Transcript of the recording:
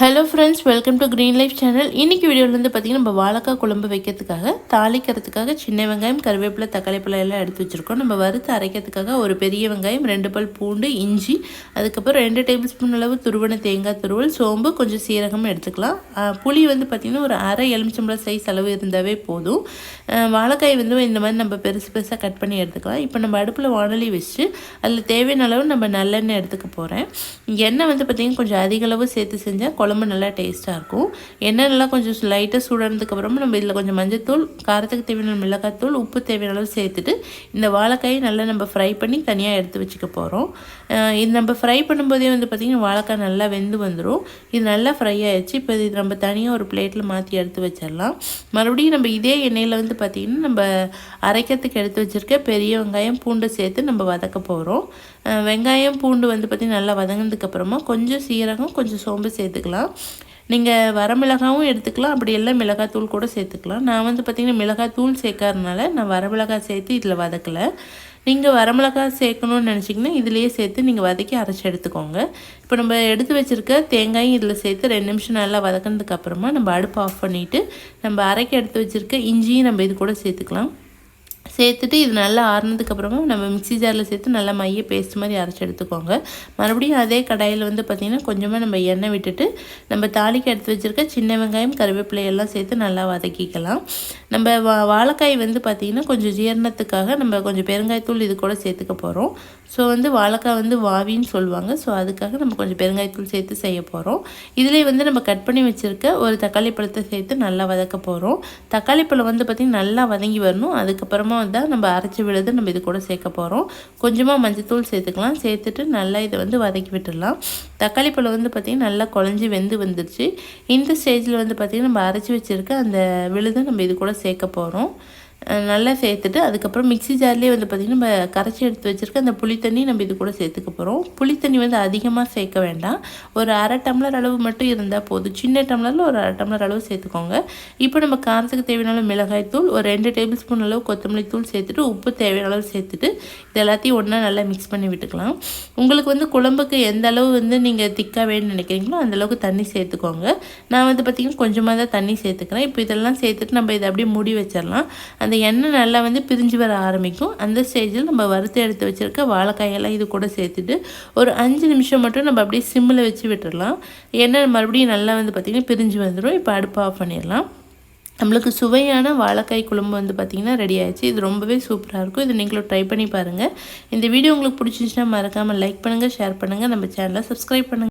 Hello friends welcome to green life channel இன்றைக்கி வீடியோலேருந்து பார்த்திங்கன்னா நம்ம வாழைக்காய் குழம்பு வைக்கிறதுக்காக தாளிக்கிறதுக்காக சின்ன வெங்காயம் கருவேப்பிலை தக்காளி பழம் எல்லாம் எடுத்து வச்சுருக்கோம். நம்ம வறுத்து அரைக்கிறதுக்காக ஒரு பெரிய வெங்காயம் ரெண்டு பல் பூண்டு இஞ்சி அதுக்கப்புறம் ரெண்டு டேபிள் ஸ்பூன் அளவு துருவன தேங்காய் துருவல் சோம்பு கொஞ்சம் சீரகம் எடுத்துக்கலாம். புளி வந்து பார்த்திங்கன்னா ஒரு அரை எலுமிச்சம்பளம் சைஸ் அளவு இருந்தாவே போதும். வாழைக்காய் வந்து இந்த மாதிரி நம்ம பெருசு பெருசாக கட் பண்ணி எடுத்துக்கலாம். இப்போ நம்ம அடுப்பில் வானொலி வச்சு அதில் தேவையான அளவு நம்ம நல்லெண்ணெய் எடுத்துக்க போகிறேன் எண்ணெய் வந்து பார்த்திங்கன்னா கொஞ்சம் அதிக அளவு சேர்த்து செஞ்சால் குழம்பு நல்லா டேஸ்ட்டாக இருக்கும். எண்ணெய் நல்லா கொஞ்சம் லைட்டாக சூடானதுக்கப்புறமா நம்ம இதில் கொஞ்சம் மஞ்சத்தூள் காரத்துக்கு தேவையான மிளகாத்தூள் உப்பு தேவையான அளவு சேர்த்துட்டு இந்த வாழைக்காயை நல்லா நம்ம ஃப்ரை பண்ணி தனியாக எடுத்து வச்சுக்க போகிறோம் இது நம்ம ஃப்ரை பண்ணும்போதே வந்து பார்த்திங்கன்னா வாழைக்காய் நல்லா வெந்து வந்துடும் இது நல்லா ஃப்ரை ஆயிடுச்சு. இப்போ இது நம்ம தனியாக ஒரு பிளேட்டில் மாற்றி எடுத்து வச்சிடலாம். மறுபடியும் நம்ம இதே எண்ணெயில் வந்து பார்த்திங்கன்னா நம்ம அரைக்கிறதுக்கு எடுத்து வச்சுருக்க பெரிய வெங்காயம் பூண்டை சேர்த்து நம்ம வதக்க போகிறோம் வெங்காயம் பூண்டு வந்து பார்த்திங்கன்னா நல்லா வதங்கினதுக்கப்புறமா கொஞ்சம் சீரகம் கொஞ்சம் சோம்பு சேர்த்துக்கலாம். நீங்கள் வரமிளகாவும் எடுத்துக்கலாம். அப்படி எல்லாம் மிளகாத்தூள் கூட சேர்த்துக்கலாம். நான் வந்து பார்த்திங்கன்னா மிளகாத்தூள் சேர்க்கறதுனால நான் வரமிளகாய் சேர்த்து இதில் வதக்கலை. நீங்கள் வரமிளகாய் சேர்க்கணுன்னு நினச்சிங்கன்னா இதுலேயே சேர்த்து நீங்கள் வதக்கி அரைச்சி எடுத்துக்கோங்க. இப்போ நம்ம எடுத்து வச்சுருக்க தேங்காயும் இதில் சேர்த்து ரெண்டு நிமிஷம் நல்லா வதக்கினதுக்கப்புறமா நம்ம அடுப்பு ஆஃப் பண்ணிவிட்டு நம்ம அரைக்க எடுத்து வச்சுருக்க இஞ்சியும் நம்ம இது கூட சேர்த்துக்கலாம். சேர்த்துட்டு இது நல்லா ஆறுனதுக்கப்புறமா நம்ம மிக்சி ஜாரில் சேர்த்து நல்லா மைய பேஸ்ட் மாதிரி அரைச்சி எடுத்துக்கோங்க. மறுபடியும் அதே கடாயில் வந்து பார்த்திங்கன்னா கொஞ்சமாக நம்ம எண்ணெய் விட்டுட்டு நம்ம தாளிக்கு எடுத்து வச்சுருக்க சின்ன வெங்காயம் கருவேப்பிலை எல்லாம் சேர்த்து நல்லா வதக்கிக்கலாம். நம்ம வா வாழைக்காய் வந்து பார்த்திங்கன்னா கொஞ்சம் ஜீரணத்துக்காக நம்ம கொஞ்சம் பெருங்காயத்தூள் இது கூட சேர்த்துக்க போகிறோம் ஸோ வந்து வாழைக்காய் வந்து வாவின்னு சொல்லுவாங்க. ஸோ அதுக்காக நம்ம கொஞ்சம் பெருங்காயத்தூள் சேர்த்து செய்ய போகிறோம் இதிலே வந்து நம்ம கட் பண்ணி வச்சுருக்க ஒரு தக்காளி பழத்தை சேர்த்து நல்லா வதக்க போகிறோம் தக்காளி பழம் வந்து பார்த்திங்கன்னா நல்லா வதங்கி வரணும். அதுக்கப்புறமா தான் நம்ம அரைச்சி விழுது நம்ம இது கூட சேர்க்க போகிறோம். கொஞ்சமாக மஞ்சத்தூள் சேர்த்துக்கலாம். சேர்த்துட்டு நல்லா இதை வந்து வதக்கி விட்டுடலாம். தக்காளி பழம் வந்து பார்த்திங்கன்னா நல்லா குழஞ்சி வெந்து வந்துருச்சு. இந்த ஸ்டேஜில் வந்து பார்த்திங்கன்னா நம்ம அரைச்சி வச்சுருக்க அந்த விழுதை நம்ம இது கூட சேர்க்க போகிறோம். நல்லா சேர்த்துட்டு அதுக்கப்புறம் மிக்சி ஜார்லேயே வந்து பார்த்திங்கன்னா நம்ம கரைச்சி எடுத்து வச்சுருக்க அந்த புளி தண்ணி நம்ம இது கூட சேர்த்துக்க போகிறோம் புளி தண்ணி வந்து அதிகமாக சேர்க்க வேண்டாம். ஒரு அரை டம்ளர் அளவு மட்டும் இருந்தால் போதும். சின்ன டம்ளரில் ஒரு அரை டம்ளர் அளவு சேர்த்துக்கோங்க. இப்போ நம்ம காரத்துக்கு தேவையான மிளகாய் தூள் ஒரு ரெண்டு டேபிள் ஸ்பூன் அளவு கொத்தமல்லி தூள் சேர்த்துட்டு உப்பு தேவையான அளவு சேர்த்துட்டு இது எல்லாத்தையும் ஒன்றா நல்லா மிக்ஸ் பண்ணி விட்டுக்கலாம். உங்களுக்கு வந்து குழம்புக்கு எந்த அளவு வந்து நீங்கள் திக்காக வேணும்னு நினைக்கிறீங்களோ அந்தளவுக்கு தண்ணி சேர்த்துக்கோங்க. நான் வந்து பார்த்திங்கன்னா கொஞ்சமாக தான் தண்ணி சேர்த்துக்கிறேன். இப்போ இதெல்லாம் சேர்த்துட்டு நம்ம இதை அப்படியே மூடி வச்சிடலாம். அந்த அந்த எண்ணெய் நல்லா வந்து பிரிஞ்சு வர ஆரம்பிக்கும். அந்த ஸ்டேஜில் நம்ம வறுத்து எடுத்து வச்சுருக்க வாழைக்காயெல்லாம் இது கூட சேர்த்துட்டு ஒரு அஞ்சு நிமிஷம் மட்டும் நம்ம அப்படியே சிம்மில் வச்சு விட்டுடலாம் எண்ணெய் மறுபடியும் நல்லா வந்து பார்த்திங்கன்னா பிரிஞ்சு வந்துடும் இப்போ அடுப்பு ஆஃப் பண்ணிடலாம். நம்மளுக்கு சுவையான வாழைக்காய் குழம்பு வந்து பார்த்திங்கன்னா ரெடி ஆயிடுச்சு. இது ரொம்பவே சூப்பராக இருக்கும். இது நீங்களும் ட்ரை பண்ணி பாருங்கள் இந்த வீடியோ உங்களுக்கு பிடிச்சிருந்துச்சுன்னா மறக்காமல் லைக் பண்ணுங்கள் ஷேர் பண்ணுங்கள் நம்ம சேனலை சப்ஸ்கிரைப் பண்ணுங்கள்